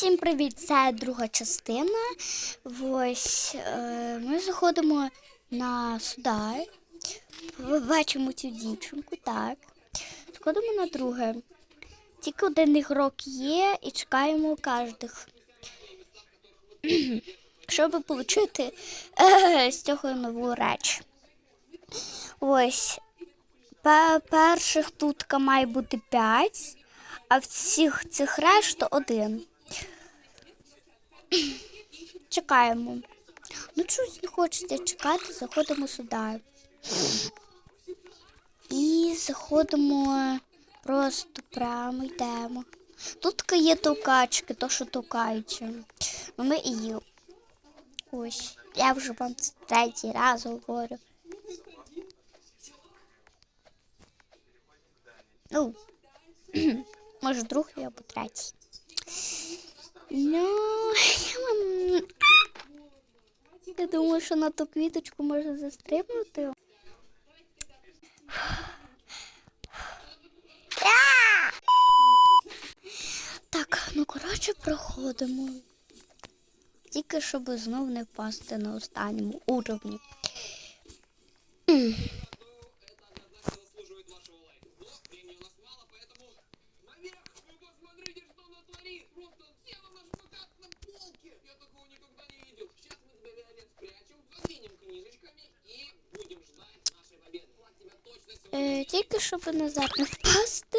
Всім привіт! Це друга частина. Ось е, ми заходимо на судай. Бачимо цю дівчинку, так. Заходимо на друге. Тільки один ігрок є і чекаємо кожних. Щоб отримати е, з цього нову реч. Ось. Перших тут має бути 5, а в цих решту один. Чекаємо. Ну, щось не хочеться чекати, заходимо сюди. І заходимо просто прямо йдемо. Тут є товкачки, то що товкаються. Ну, ми і їм. Ось, я вже вам це третій раз говорю. Ну, може, другий або третій. Ну, я думаю, що на ту квіточку можна застрибнути. Так, ну коротше, проходимо. Тільки щоб знов не впасти на останньому уровні. заслуживает тільки щоб назад не впасти,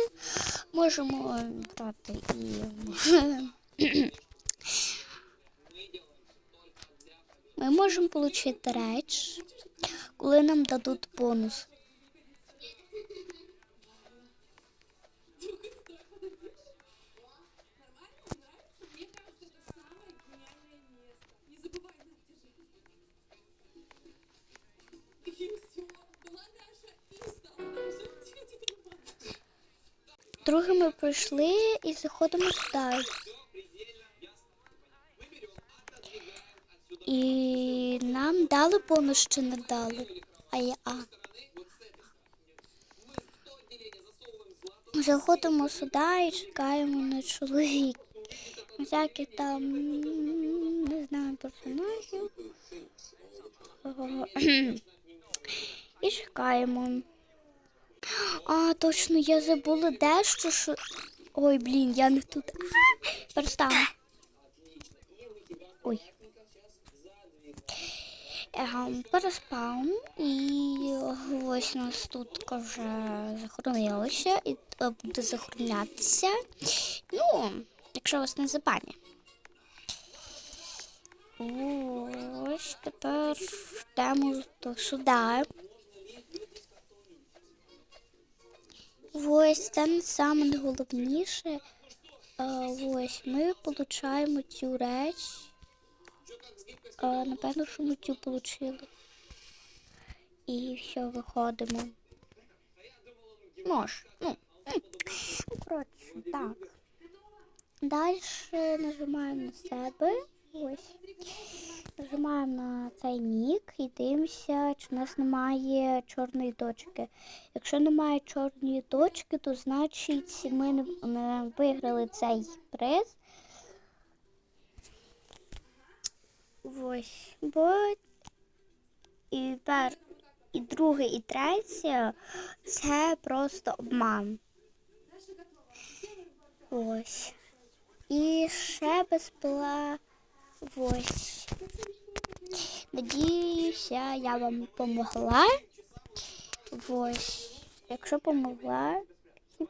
можемо брати і. Ми можемо отримати реч, коли нам дадуть бонус. Друге ми пройшли і заходимо сюди. І нам дали бонус чи не дали. А я а. Заходимо сюди і чекаємо на чоловік. Всякі там не знаю персонажів. І чекаємо. А, точно, я забула дещо, що. Ой, блін, я не тут. А, Перестану. Ой. Ем, переспаун і ось нас тут вже захоронилося і е, буде захоронятися. Ну, якщо вас не забані. Ось тепер йдемо до сюди. Ось це саме найголовніше. Е, Ось ми отримуємо цю реч. Е, Напевно, що ми цю отримали. І все, виходимо. Мож. Ну, ну, коротше, так. Далі нажимаємо на себе. Ось. Нажимаємо на цей нік і дивимося, чи в нас немає чорної точки. Якщо немає чорної точки, то значить ми не, виграли цей приз. Ось. Бо і, пер, і друге, і третє це просто обман. Ось. І ще безпла. Ось. Надіюся, я вам допомогла. Ось. Якщо помогла, всім.